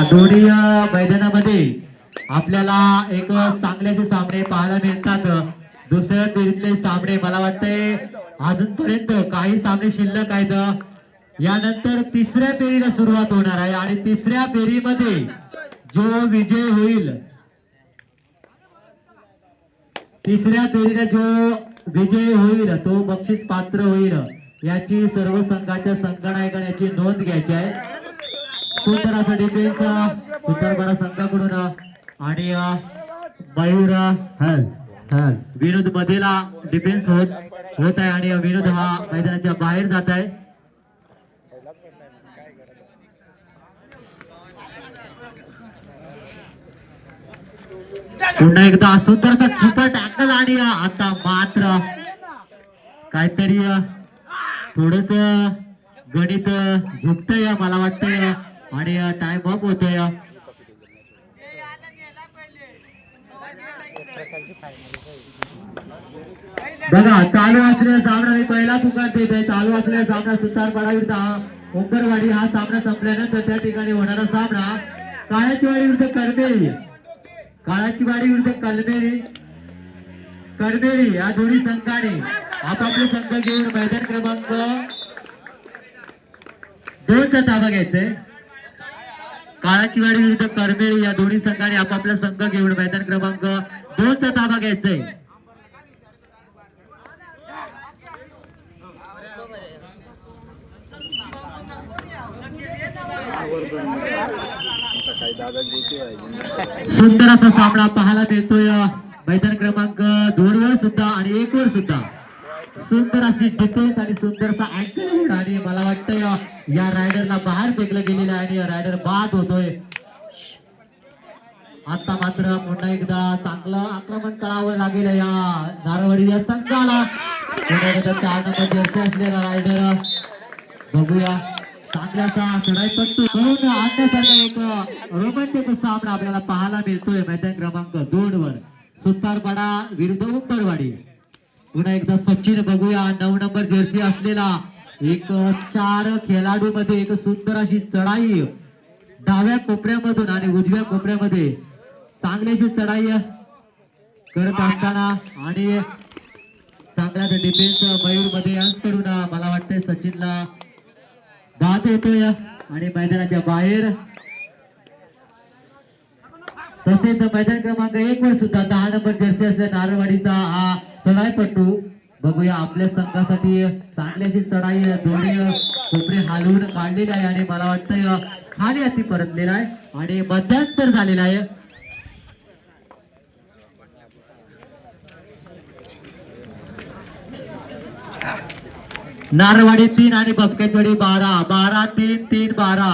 दोन्ही मैदानामध्ये आपल्याला एक चांगल्याचे सामने पाहायला मिळतात. दुसऱ्या फेरीतले सामने मला वाटतंय अजूनपर्यंत काही सामने शिल्लक आहेत. यानंतर तिसऱ्या फेरीला सुरुवात होणार आहे आणि तिसऱ्या फेरीमध्ये जो विजय होईल तिसऱ्या फेरीला जो विजय होईल तो बक्षीस पात्र होईल. याची सर्व संघाच्या संघनायकाने याची नोंद घ्यायची आहे. सुंदर असा डिफेन्स सुंदर संघाकडून आणि मयूर हल हल. विनोद मधेला डिफेन्स होत होत आहे आणि विनोद हा मैदानाच्या बाहेर जात आहे. पुन्हा एकदा सुंदरसा सुपर टॅकल आणि आता मात्र काहीतरी थोडस गणित झुकतंय मला वाटतंय. आणि टाइम अप होतोय बघा चालू असलेला सामना मी पहिला पुकार देत आहे चालू असलेला सामना सुतारपाडा विरुद्ध हा. हा सामना संपल्यानंतर त्या ठिकाणी होणारा सामना. काळाचीवाडी विरुद्ध करमेरी. काळाचीवाडी विरुद्ध कलमेरी करमेरी. या दोन्ही संघाने आपापले संघ घेऊन मैदान क्रमांक दोनचा ताबा घ्यायचंय काळाचीवाडी विरुद्ध करमेळी या दोन्ही संघाने आपापला संघ घेऊन मैदान क्रमांक दोनचा ताबा घ्यायचा आहे सुंदर असा सामना पाहायला मिळतोय. मैदान क्रमांक दोन वर सुद्धा आणि एक वर सुद्धा. सुंदर अशी डिफेन्स आणि सुंदरचा असा आणि मला वाटतं या रायडरला बाहेर फेकलं गेलेलं आहे आणि रायडर बाद होतोय. आता मात्र पुन्हा एकदा चांगलं आक्रमण करावं लागेल या नारवाडी या संघाला. पुन्हा एकदा चार नंबर जर्सी असलेला रायडर बघूया. चांगल्याचा चढाईपट्टू करून आणण्यासारखा एक रोमांचक सामना आपल्याला पाहायला मिळतोय. मैदान क्रमांक दोन वर. सुतारपाडा विरुद्ध उंबरवाडी. पुन्हा एकदा सचिन बघूया. नऊ नंबर जर्सी असलेला एक चार खेळाडू मध्ये एक सुंदर अशी चढाई डाव्या कोपऱ्यामधून आणि उजव्या कोपऱ्यामध्ये. चांगल्याची चढाई करत असताना आणि चांगलाच डिफेन्स मयूरमध्ये करून मला वाटतंय सचिनला बाद येतोय आणि मैदानाच्या बाहेर. तसेच मैदान क्रमांक एक वर सुद्धा दहा नंबर जर्सी असल्या नारवाडीचा हा चढाईपट्टू बघूया आपल्या संघासाठी चांगल्याशी चढाई दोन्ही कोपरे हलवून काढलेली आहे आणि मला वाटतं खाली हाती परतलेला आहे आणि मध्यांतर झालेला आहे. नारवाडी तीन आणि बसकेचडी बारा. बारा तीन तीन बारा.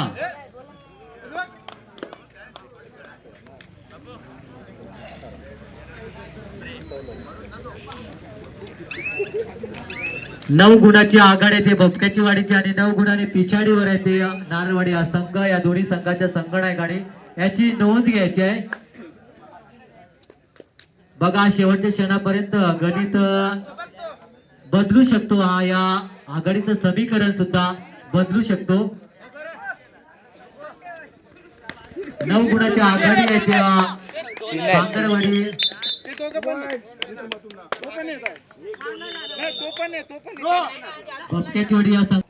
नऊ गुणाची आघाडी ते बपक्याची वाडीची आणि नऊ गुणाने पिछाडीवर आहे ते नारवाडी हा संघ या दोन्ही संघाच्या संगणकाने याची नोंद घ्यायची आहे. बघा शेवटच्या क्षणापर्यंत गणित बदलू शकतो हा या आघाडीचं समीकरण सुद्धा बदलू शकतो. नऊ गुणाची आघाडी आहे येत आहे नाही तो पण आहे तो पण आहे. बपक्याचीवाडी या संघ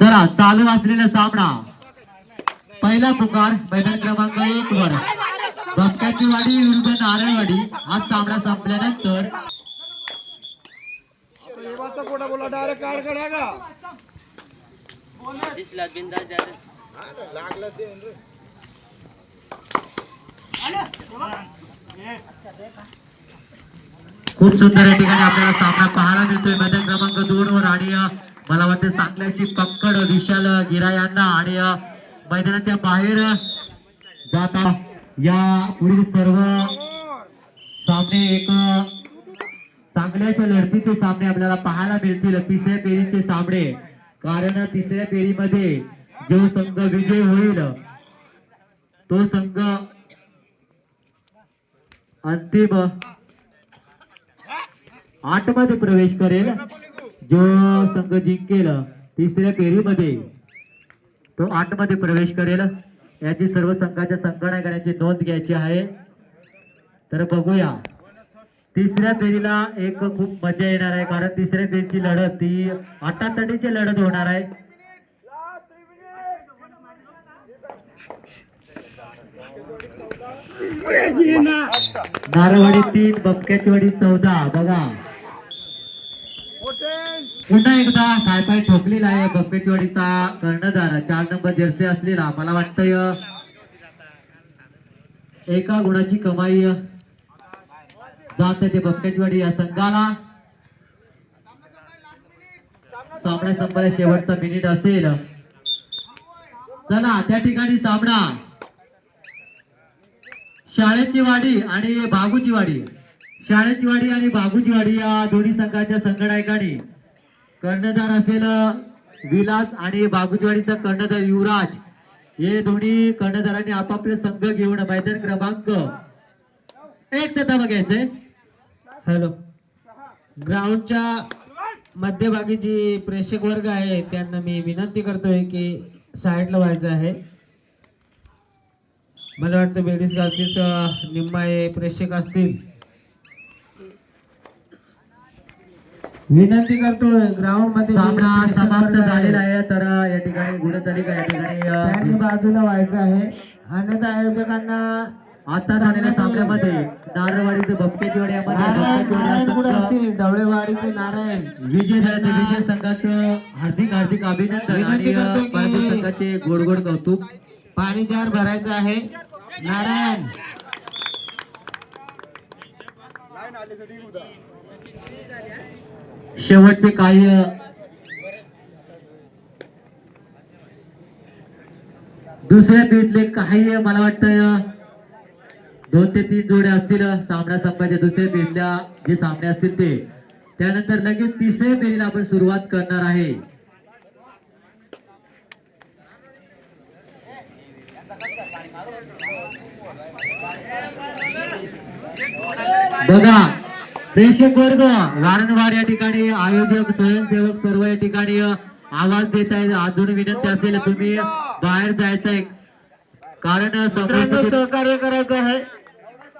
चला चालू असलेला सामना. पहिला पुकार मैदान क्रमांक एक वर. बपक्याची वाडी विरुद्ध नारळवाडी. हा सामना संपल्यानंतर डायरेक्ट काढ काढा का? लागलं ते खूप सुंदर या ठिकाणी आपल्याला सामना पाहायला मिळतोय. मैदान क्रमांक दोन वर आणि मला वाटतं चांगल्याशी पक्कड विशाल गिरा यांना आणि मैदानाच्या बाहेर जाता या पुढील सर्व सामने एक चांगल्याच्या लढतीचे सामने आपल्याला पाहायला मिळतील. तिसऱ्या फेरीचे सामने. कारण तिसऱ्या फेरीमध्ये जो संघ विजय होईल तो संघ अंतिम आठमध्ये प्रवेश करेल. जो संघ जिंकेल तिसऱ्या फेरीमध्ये तो आठमध्ये प्रवेश करेल. याची सर्व संघाच्या संगणकाची नोंद घ्यायची आहे. तर बघूया. तिसऱ्या फेरीला एक खूप मजा येणार आहे कारण तिसऱ्या फेरीची लढत ही अटातडीची लढत होणार आहे. नारवाडी तीन बपक्याची वाडी चौदा बघा. पुन्हा एकदा काय पाय ठोकलेला आहे बपक्याची वाडीचा कर्णधार. चार नंबर जर्सी असलेला मला वाटतंय. एका गुणाची कमाई जात ते बपट्याचीवाडी या संघाला. सामना संपायला शेवटचा मिनिट असेल. चला त्या ठिकाणी सामना. शाळेची वाडी आणि बागूची वाडी. शाळेची वाडी आणि बागूची वाडी या दोन्ही संघाच्या संघनायकांनी. कर्णधार असेल विलास आणि बागुचवाडीचा कर्णधार युवराज. हे दोन्ही कर्णधारांनी आपापले संघ घेऊन मैदान क्रमांक एक सता बघायचंय हॅलो. ग्राउंडच्या मध्यभागी जी प्रेक्षक वर्ग आहे त्यांना मी विनंती करतोय की साईडला व्हायचं आहे. मला वाटतं बेडीस गावचेच निम्माये प्रेक्षक असतील. विनंती करतोय ग्राउंडमध्ये सामना समाप्त झालेला आहे तर या ठिकाणी गुणतालिका या ठिकाणी बाजूला व्हायचं आहे. अन्यथा आयोजकांना आता झालेल्या सामन्यामध्ये नारळवाडी ते बपकेची वाडी यामध्ये नारायण विजय झाले ते विजय संघाचं हार्दिक हार्दिक अभिनंदन आणि करतो संघाचे गोड गोड कौतुक. पाणी जार भरायचं आहे. नारायण. शेवटचे काही दुसऱ्या पीठले काही मला वाटतं दोन ते तीन जोड्या असतील सामना संपायच्या दुसऱ्या पीठल्या जे सामने असतील ते. त्यानंतर लगेच तिसऱ्या पिढीला आपण सुरुवात करणार आहे. बघा प्रेक्षक वर्ग वारंवार या ठिकाणी आयोजक स्वयंसेवक सर्व या ठिकाणी आवाज देत आहेत. अजून विनंती असेल तुम्ही बाहेर जायचं आहे कारण सहकार्य करायचं आहे.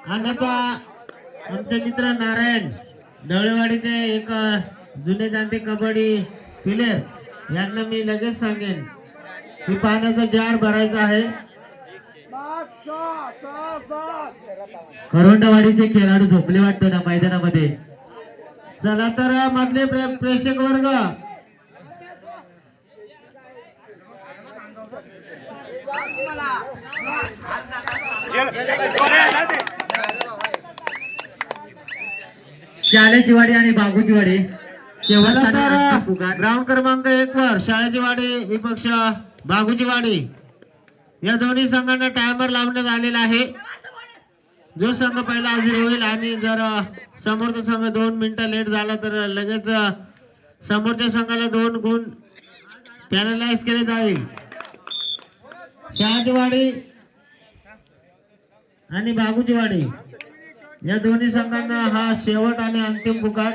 अन्यथा आमचे मित्र नारायण डवळेवाडीचे एक जुने जाणते कबड्डी प्लेयर यांना मी लगेच सांगेन की पाण्याचा जार भरायचा आहे. खरोंडवाडीचे खेळाडू झोपले वाटतं ना मैदानामध्ये? चला तर मधले प्रे- प्रेक्षक वर्ग. शालेची वाडी आणि बागूची वाडी ग्राउंड क्रमांक एक वर शाळेची वाडी विपक्ष बागूची वाडी या दोन्ही संघांना टायमर लावण्यात आलेला आहे. जो संघ पहिला हजर होईल आणि जर समोरचा संघ दोन मिनिटं लेट झाला तर लगेच समोरच्या संघाला दोन गुण पॅनलाइज केले जाईल. शहाजीवाडी आणि बागूजीवाडी या दोन्ही संघांना हा शेवट आणि अंतिम पुकार.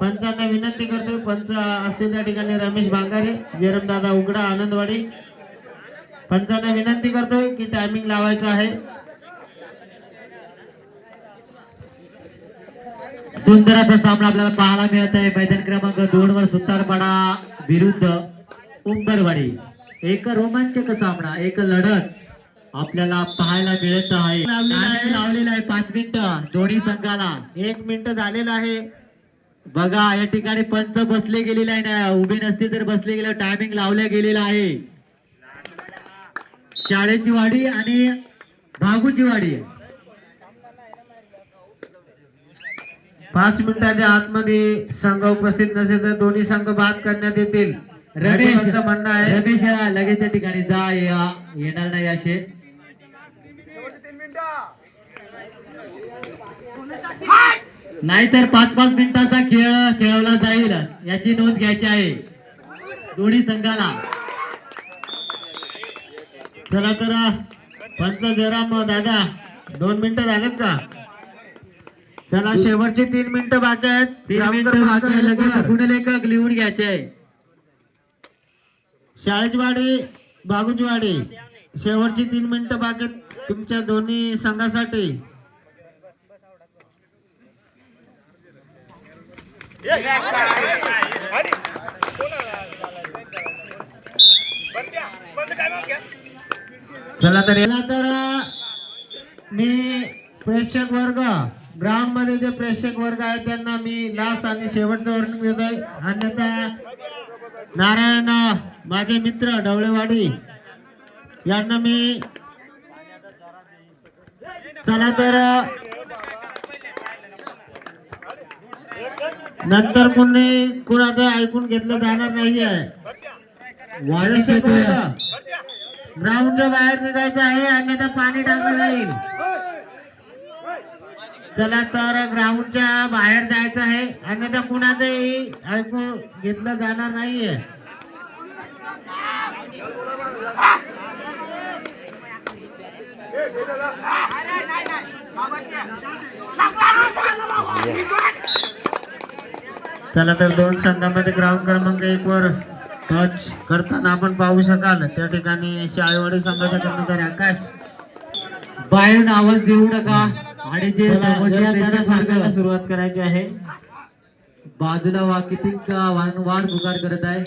पंचांना विनंती करतो पंच असतील त्या ठिकाणी रमेश भांगारे जेरमदादा उघडा आनंदवाडी. पंचांना विनंती करतोय की टायमिंग लावायचं आहे. सुंदर असा सामना आपल्याला पाहायला मिळत आहे. मैदान क्रमांक दोन वर सुतारपाडा विरुद्ध उंबरवाडी. एक रोमांचक सामना एक लढत आपल्याला पाहायला मिळत आहे. लावलेला आहे. पाच मिनिटं. दोन्ही संघाला एक मिनिट झालेलं आहे. बघा या ठिकाणी पंच बसले गेलेले आहे ना उभे नसतील तर बसले गेले. टायमिंग लावल्या गेलेला आहे. शाळेची वाडी आणि भागूची वाडी. पाच मिनिटाच्या आतमध्ये संघ उपस्थित नसेल तर दोन्ही संघ बाद करण्यात येतील. रमेश म्हणणं आहे. रमेश लगेच त्या ठिकाणी जा या- येणार नाही असे. नाहीतर पाच पाच मिनिटाचा खेळ खेळवला जाईल. याची नोंद घ्यायची आहे. दोन्ही संघाला. चला तर पंच जयराम दादा दोन मिनिटं झालेत का? त्याला शेवटची तीन मिनिटं बाकी आहेत. तीन मिनिटं बाकी आहे, लगेच. गुणलेखक लिहून घ्यायचे. शाळेजवाडी बागुजवाडी शेवटची तीन मिनिटं बाकी तुमच्या दोन्ही संघासाठी. चला तर याला तर मी प्रेक्षक वर्ग. ग्राउंडमध्ये जे प्रेक्षक वर्ग आहे त्यांना मी लास्ट आणि शेवटचं वर्णन देत आहे. अन्यथा नारायण माझे मित्र डवळेवाडी यांना मी चला तर नंतर कोणी कुणाचं ऐकून घेतलं जाणार नाहीये. वाढ ग्राउंडच्या बाहेर निघायचं आहे अन्यथा पाणी टाकलं जाईल. चला तर ग्राउंडच्या बाहेर जायचं आहे. अन्यथा कुणाचंही ऐकून घेतलं जाणार नाहीये. चला तर दोन संघामध्ये ग्राउंड क्रमांक एक वर टच करताना आपण पाहू शकाल. त्या ठिकाणी शाळेवाडी संघाचा कर्मचारी आकाश. बाहेर आवाज देऊ नका. आणि जे सुरुवात करायची आहे. बाजूला वा किती वारंवार पुकार करत आहे.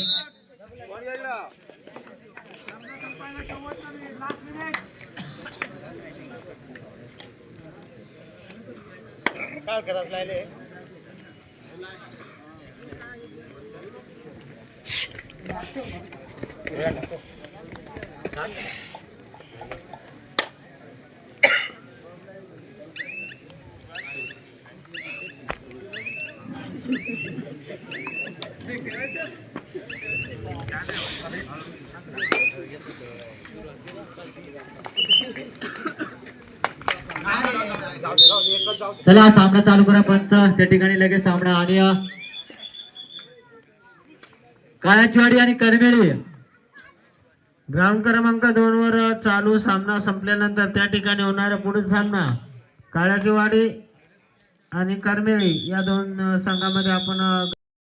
काय चला सामना चालू करा पंच. त्या ठिकाणी लगेच सामना आणि काळाचीवाडी आणि करमेळी. ग्राउंड क्रमांक दोन वर चालू सामना संपल्यानंतर त्या ठिकाणी होणारा पुढील सामना काळाचीवाडी आणि करमेळी या दोन संघामध्ये आपण